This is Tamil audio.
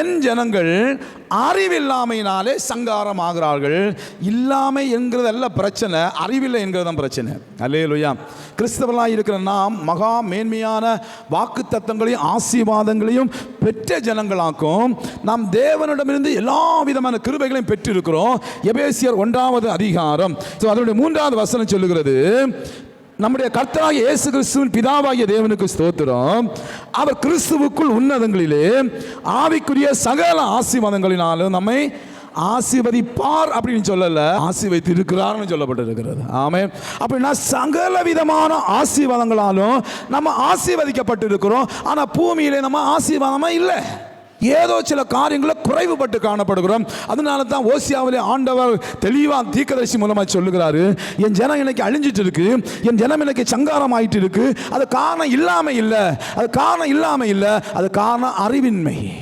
என் ஜனங்கள் அறிவில்லாமையினாலே சங்காரம் ஆகிறார்கள் இல்லாமை என்கிறதல்ல பிரச்சனை அறிவில்லை என்கிறதான் பிரச்சனை. அல்லேலுயா. கிறிஸ்தவர்களாக இருக்கிற நாம் மகா மேன்மையான வாக்கு தத்தங்களையும் ஆசீர்வாதங்களையும் பெற்ற ஜனங்களாக்கும் நாம் தேவனிடமிருந்து எல்லா விதமான கிருபைகளையும் பெற்றிருக்கிறோம். எபேசியர் ஒன்றாவது அதிகாரம். ஸோ அதனுடைய மூன்றாவது வசனம் சொல்லுகிறது நம்முடைய கர்த்தராக இயேசு கிறிஸ்துவின் பிதாவாகிய தேவனுக்கு ஸ்தோத்திரம். அவர் கிறிஸ்துவுக்குள் உன்னதங்களிலே ஆவிக்குரிய சகல ஆசீர்வாதங்களினாலும் நம்மை ஆசிர்வதிப்பார் அப்படின்னு சொல்லல. ஆசீர்வதித்து இருக்கிறார்னு சொல்லப்பட்டிருக்கிறது. ஆமே அப்படின்னா சகல விதமான ஆசீர்வாதங்களாலும் நம்ம ஆசீர்வதிக்கப்பட்டிருக்கிறோம். ஆனால் பூமியிலே நம்ம ஆசீர்வாதமாக இல்லை. ஏதோ சில காரியங்களில் குறைவுபட்டு காணப்படுகிறோம். அதனால தான் ஓசியாவிலே ஆண்டவர் தெளிவாக தீக்கதரிசி மூலமாக சொல்லுகிறாரு என் ஜனம் இன்னைக்கு அழிஞ்சிட்டு இருக்கு என் ஜனம் இன்னைக்கு சங்காரம் ஆயிட்டு இருக்கு அது காரணம் இல்லாமல் இல்லை அது காரணம் இல்லாமல் இல்லை அது காரணம் அறிவின்மை.